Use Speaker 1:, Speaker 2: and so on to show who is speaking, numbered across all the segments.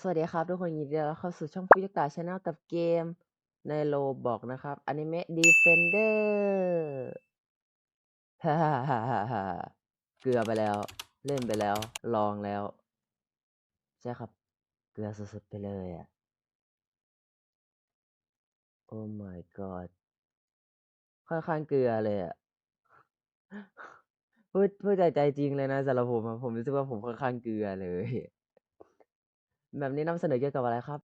Speaker 1: สวัสดีครับ ทุกคนยินดีต้อนรับเข้าสู่ช่องฟุยกาชาแนลกับเกมในโลบอกนะครับอนิเมะดีเฟนเดอร์ฮ่าฮ่าฮ่าฮ่าเกลือไปแล้ว เล่นไปแล้ว ลองแล้ว ใช่ครับ เกลือสุดๆไปเลยอะ โอ้ my god ค่อนข้างเกลือเลยอะพูดพูดจใจจริงเลยนะสำหรับผมอะผมรู้สึกว่าผมค่อนข้างเกลือเลย แบบนี้นำเสนอเกี่ยวกับอะไรครับ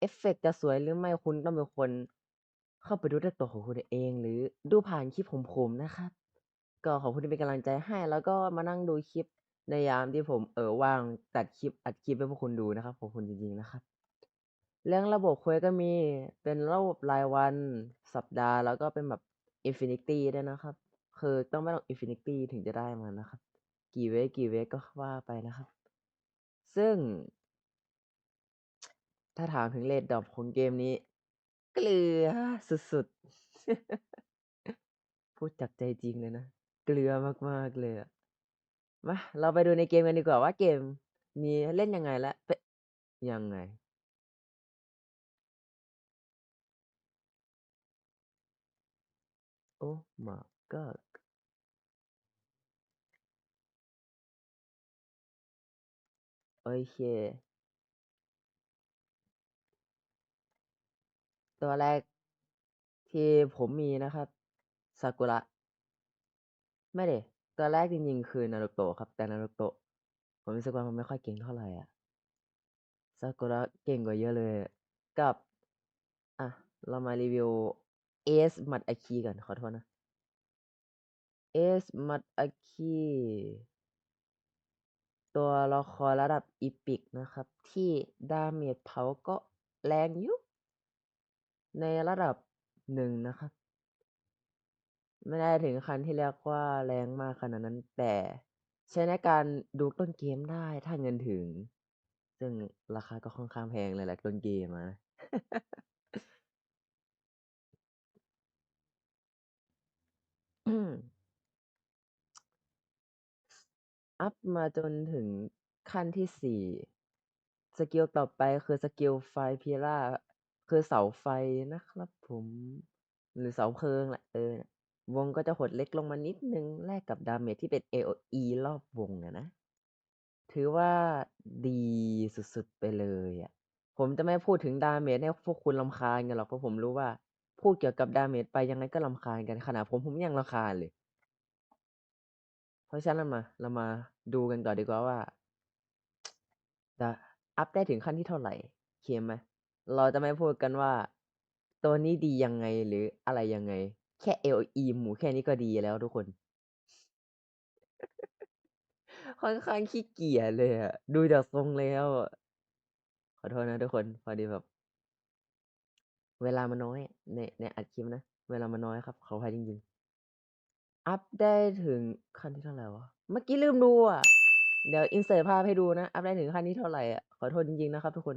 Speaker 1: เอฟเฟกต์จะสวยหรือไม่คุณต้องเป็นคน เข้าไปดูด้วยตัวของคุณเอง หรือดูผ่านคลิปของผมนะครับ ก็ขอบคุณที่เป็นกำลังใจให้ แล้วก็มานั่งดูคลิปในยามที่ผมเออว่างตัดคลิปอัดคลิปให้พวกคุณดูนะครับขอบคุณจริงๆนะครับเรื่องระบบเควสก็มีเป็นระบบรายวันสัปดาห์ แล้วก็เป็นแบบ Infinity ด้วยนะครับ คือต้องไม่ต้อง Infinity ถึงจะได้มานะครับ กี่เวฟกี่เวฟก็ว่าไปนะครับ ซึ่ง ถ้าถามถึงเรทดรอปของเกมนี้ เกลือสุดๆ พูดจากใจจริงเลยนะ เกลือมากๆเลยมาเราไปดูในเกมกันดีกว่าว่าเกมนี้เล่นยังไงและเปะยังไงโอ้ my god โอเค ตัวแรกที่ผมมีนะครับซากุระไม่ดิตัวแรกจริงๆคือนารูโตะครับ แต่นารูโตะผมรู้สึกว่ามันไม่ค่อยเก่งเท่าไรอะซากุระเก่งกว่าเยอะเลย กับอะเรามารีวิว Ace หมัดอาคีก่อนขอโทษนะ Ace หมัดอาคี ตัวละครระดับ Epic นะครับ ที่ดาเมจเผาก็แรงอยู่ในระดับหนึ่งนะครับ ไม่ได้ถึงขั้นที่เรียกว่าแรงมากขนาดนั้น แต่ใช้ในการดูต้นเกมได้ถ้าเงินถึง ซึ่งราคาก็ค่อนข้างแพงเลยแหละต้นเกมอะอืม อัปมาจนถึงขั้นที่ 4 สกิลต่อไปคือสกิลไฟพิล่าคือเสาไฟนะครับผม หรือเสาเพลิงแหละเออ วงก็จะหดเล็กลงมานิดนึง แลกกับดาเมจที่เป็น AOE รอบวงอะนะ ถือว่าดีสุดๆไปเลยอะผมจะไม่พูดถึงดาเมจให้พวกคุณรำคาญกันหรอกเพราะผมรู้ว่า พูดเกี่ยวกับดาเมจไปยังไงก็รำคาญกันขนาดผมผมยังรำคาญเลย เพราะฉะนั้นมา เรามาดูกันก่อนดีกว่าว่าจะอัปได้ถึงขั้นที่เท่าไหรโอเคไหมเราจะไม่พูดกันว่า ตัวนี้ดียังไงหรืออะไรยังไง แค่ AOE หมูแค่นี้ก็ดีแล้วทุกคน ค่อนข้างขี้เกียจเลยอะดูจากทรงแล้วขอโทษนะทุกคนพอดีแบบ เวลามันน้อยในในอัดคลิปนะ เวลามันน้อยครับขออภัยจริงๆ อัปได้ถึงขั้นที่เท่าไหร่วะ เมื่อกี้ลืมดูอะ เดี๋ยวอินเสิร์ตภาพให้ดูนะ อัปได้ถึงขั้นที่เท่าไหร่อะขอโทษจริงๆนะครับทุกคน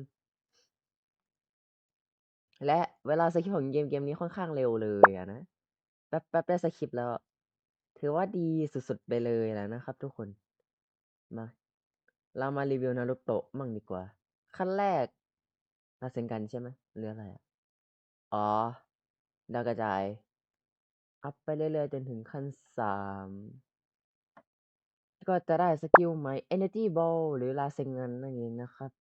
Speaker 1: และเวลาสคริปของเกมเกมนี้ค่อนข้างเร็วเลยอะนะ แป๊บๆได้สคริปแล้ว ถือว่าดีสุดๆไปเลยแหละนะครับทุกคน มา เรามารีวิวนารูโตะมั่งดีกว่า ขั้นแรก Rasengan ใช่ไหมหรืออะไรอะอ๋อดาวกระจาย อัปไปเรื่อยๆ จนถึงขั้น3ก็จะได้สกิลใหม่ Energy Ball หรือ Rasengan นั่นเองนะครับ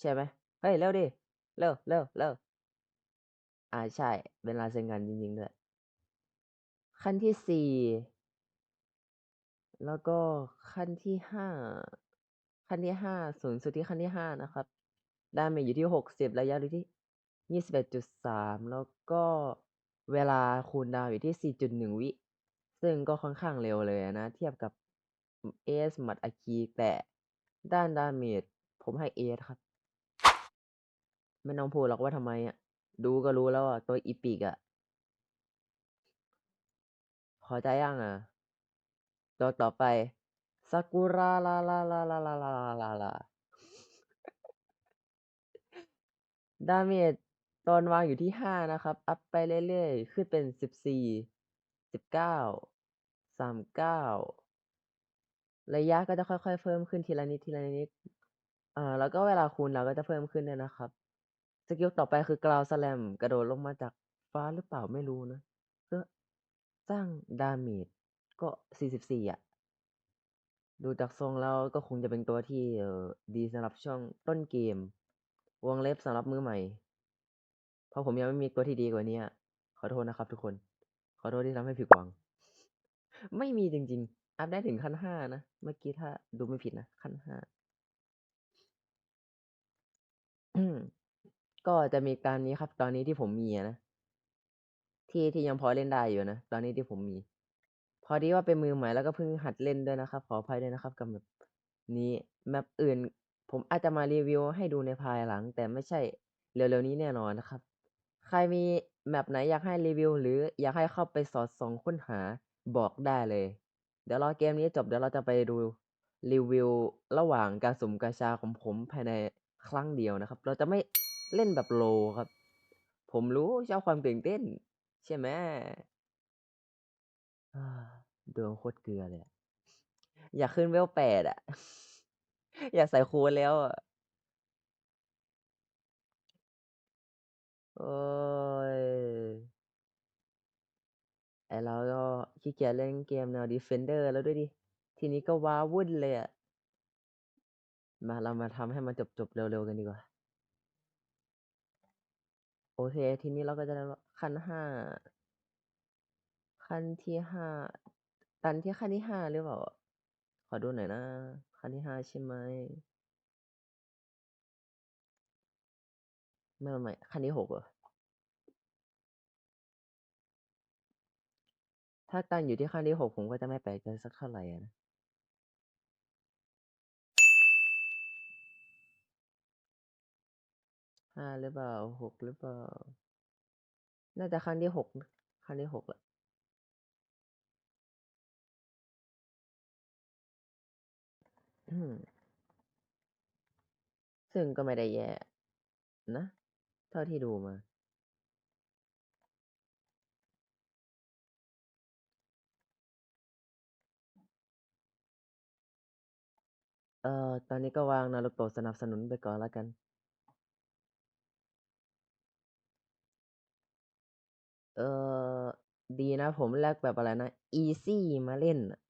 Speaker 1: ใช่ไหมเฮ้ย เร็วดิ เร็วๆๆอาใช่ เป็น Rasengan จริงๆด้วย ขั้นที่4แล้วก็ขั้นที่5ขั้นที่5สูงสุดที่ขั้นที่5นะครับดาเมจอยู่ที่60ระยะอยู่ที่21.3แล้วก็ เวลาคูลดาวน์อยู่ที่ 4.1 วิ ซึ่งก็ค่อนข้างเร็วเลยนะ เทียบกับเอ Ace หมัดอาคีแต่ด้านดาเมจผมให้ Ace ครับ ไม่ต้องพูดหรอกว่าทำไมอะ ดูก็รู้แล้วอะ ตัว Epic อะพอใจยังอะ?ตัวต่อไป Sakura ลาลาลาลาลาลาลาลาลาดาเมจ ตอนวางอยู่ที่5นะครับ อัปไปเรื่อยๆ ขึ้นเป็น14 19 39ระยะก็จะค่อยๆ เพิ่มขึ้นทีละนิดทีละนิดอ่าแล้วก็เวลาคูลดาก็จะเพิ่มขึ้นด้วยนะครับ สกิลต่อไปคือ Ground Slam กระโดดลงมาจากฟ้าหรือเปล่าไม่รู้นะก็สร้างดาเมจก็44อะดูจากทรงแล้วก็คงจะเป็นตัวที่เออดีสำหรับช่วงต้นเกม วงเล็บสำหรับมือใหม่ ราะผมยังไม่มีตัวที่ดีกว่านี้ขอโทษนะครับทุกคน ขอโทษที่ทำให้ผิดหวัง ไม่มีจริง ๆ อัพได้ถึงขั้น5นะ เมื่อกี้ถ้าดูไม่ผิดนะ ขั้น5ก็จะมีตามนี้ครับ ตอนนี้ที่ผมมีนะ ที่ที่ยังพอเล่นได้อยู่นะ ตอนนี้ที่ผมมี พอดีว่าเป็นมือใหม่แล้วก็เพิ่งหัดเล่นด้วยนะครับ ขออภัยด้วยนะครับกับ map นี้ map อื่น ผมอาจจะมารีวิวให้ดูในภายหลัง แต่ไม่ใช่เร็วๆนี้แน่นอนนะครับ ใครมี map ไหนอยากให้รีวิว หรืออยากให้เข้าไปสอดส่องค้นหาบอกได้เลย เดี๋ยวรอเกมนี้จบเดี๋ยวเราจะไปดูรีวิวระหว่างการสุ่มกาชาของผมภายในครั้งเดียวนะครับ เราจะไม่เล่นแบบโลครับ ผมรู้ชอบความตื่นเต้น ใช่ไหมดวงโคตรเกลือเลย อยากขึ้น Level 8อะอยากใส่ค้ดแล้วอะ โอ๊ยไอ้เราก็ขี้เกียจเล่นเกมแนว Defender แล้วด้วยดิ ทีนี้ก็ว้าวุ่นเลยอะมาเรามาทำให้มันจบๆเร็วๆกันดีกว่า โอเค ทีนี้เราก็จะได้ว่าขั้น5ขั้นที่5ดันที่ขั้นที่5หรือเปล่า ขอดูหน่อยนะ ขั้นที่5ใช่ไหม? ไม่ไม่ขั้นที่6เหรอ?ถ้าตันอยู่ที่ขั้นที่6ผมก็จะไม่แปลกใจสักเท่าไรอะนะ5หรือเปล่า6หรือเปล่า น่าจะขั้นที่6นะขั้นที่6แหละอืมซึ่งก็ไม่ได้แย่นะ ท่าที่ดูมาเอ่อตอนนี้ก็วาง Naruto สนับสนุนไปก่อนแล้วกัน เอ่อดีนะผมเลือกแบบอะไรนะ Easy มาเล่นน่ะ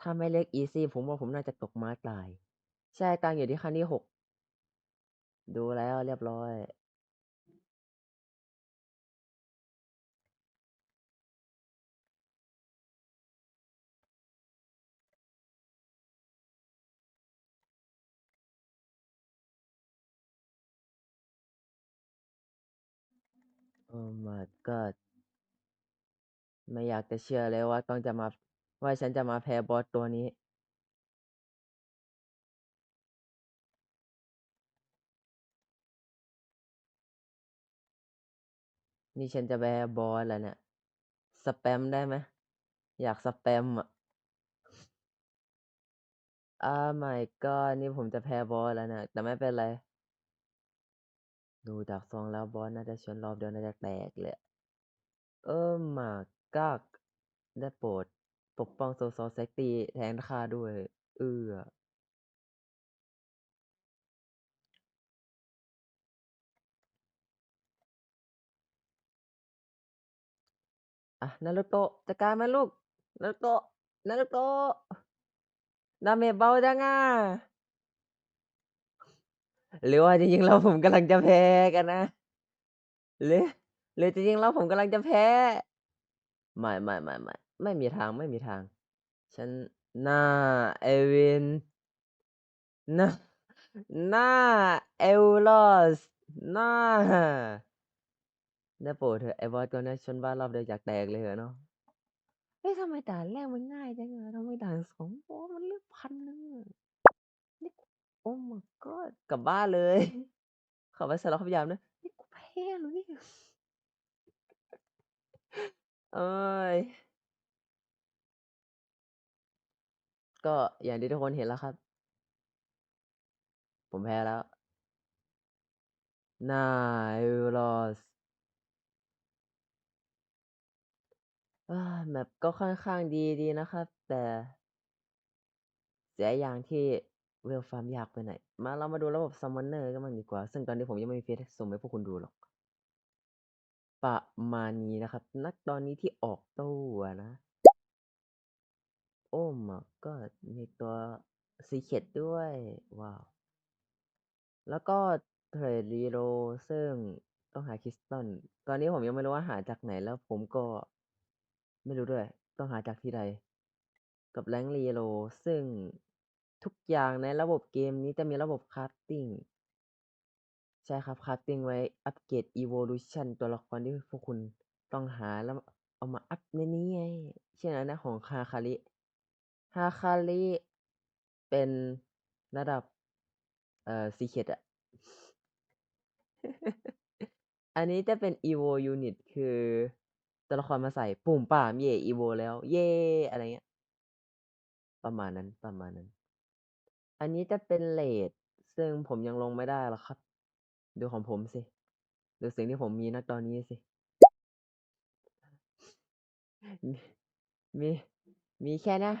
Speaker 1: ถ้าไม่เลือก Easy ผมว่าผมน่าจะตกม้าตาย ใช่ตังอยู่ที่ขั้นที่6 ดูแล้วเรียบร้อย Oh my god ไม่อยากจะเชื่อเลยว่าต้องจะมา ว่าฉันจะมาแพ้บอสตัวนี้ นี่ฉันจะแพ้บอสแล้วเนี่ย สแปมได้ไหม?อยากสแปมอะ Oh my god นี่ผมจะแพ้บอสแล้วเนี่ยแต่ไม่เป็นไร ดูจากทรงแล้วบอสน่าจะชนรอบเดียวน่าจะแตกเลย เอะ Oh my god ได้โปรด ปกป้อง Soul Society แทนข้าด้วย เอือ อะ Naruto จัดการมันลูก Naruto Naruto ดาเมจเบาจังอะหรือว่าจริงๆแล้วผมกำลังจะแพ้กันนะ หรือหรือจริงๆแล้วผมกำลังจะแพ้ไม่ๆๆๆไม่ไม่ไม่มีทางไม่มีทาง ฉันน่าไอ้เวรน่าน่า Euros น่า ได้โปรดเถอะไอ้บอสตัวเนี้ยฉันว่ารอบเดียวอยากแตกเลยอะเนาะเฮ้ยทำไมด่านแรกมันง่ายจังอะทำไมด่าน2บอสมันเลือก1,000อะนี่ Oh my god กลับบ้านเลยขอไปสารภาพหยาบนะนี่กูแพ้เหรอเนี่ยโอ๊ยก็อย่างที่ทุกคนเห็นแล้วครับ ผมแพ้แล้วน่า Euros อา Map ก็ค่อนข้างดี ดีนะครับ แต่ เสียอย่างที่ Well Farm ยากไปหน่อย มา เรามาดูระบบ Summoner กันบ้างดีกว่า ซึ่งตอนนี้ผมยังไม่มีเฟซสุ่มให้พวกคุณดูหรอก ประมาณนี้นะครับ ณ ตอนนี้ที่ออกตู้อะนะ Oh my god มีตัว Secret ด้วย ว้าว แล้วก็ Trade Reroll ซึ่งต้องหา Crystal ตอนนี้ผมยังไม่รู้ว่าหาจากไหน แล้วผมก็ ไม่รู้ด้วย ต้องหาจากที่ใด กับ Rank Reroll ซึ่งทุกอย่างในระบบเกมนี้จะมีระบบ Crafting ใช่ครับ Crafting ไว้อัปเกรด Evolution ตัวละครที่พวกคุณต้องหาแล้วเอามาอัปในนี้ไงเช่นอะไรนะของ Hakari Hakari เป็นระดับ เอ่อ Secret อะอันนี้จะเป็น Evo Unit คือ ตัวละครมาใส่ปุ้มป่ามเย่ Evo แล้ว เย่อะไรเงี้ย ประมาณนั้นประมาณนั้น อันนี้จะเป็นเรตซึ่งผมยังลงไม่ได้หรอกครับ ดูของผมสิ ดูสิ่งที่ผมมีณตอนนี้สิ มี มีแค่นี้ย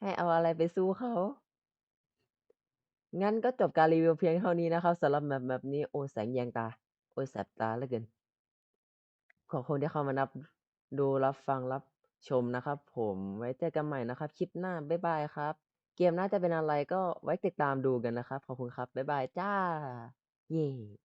Speaker 1: ให้เอาอะไรไปสู้เขา งั้นก็จบการรีวิวเพียงเท่านี้นะครับสำหรับ Map Map นี้โอ้แสงแยงตา โอ๊ยแสบตาเหลือเกินขอบคุณที่เข้ามานับ ดู รับฟัง รับชมนะครับผม ไว้เจอกันใหม่นะครับ คลิปหน้า บ๊ายบายครับ เกมน่าจะเป็นอะไรก็ไว้ติดตามดูกันนะครับ ขอบคุณครับ บ๊ายบายจ้า เย่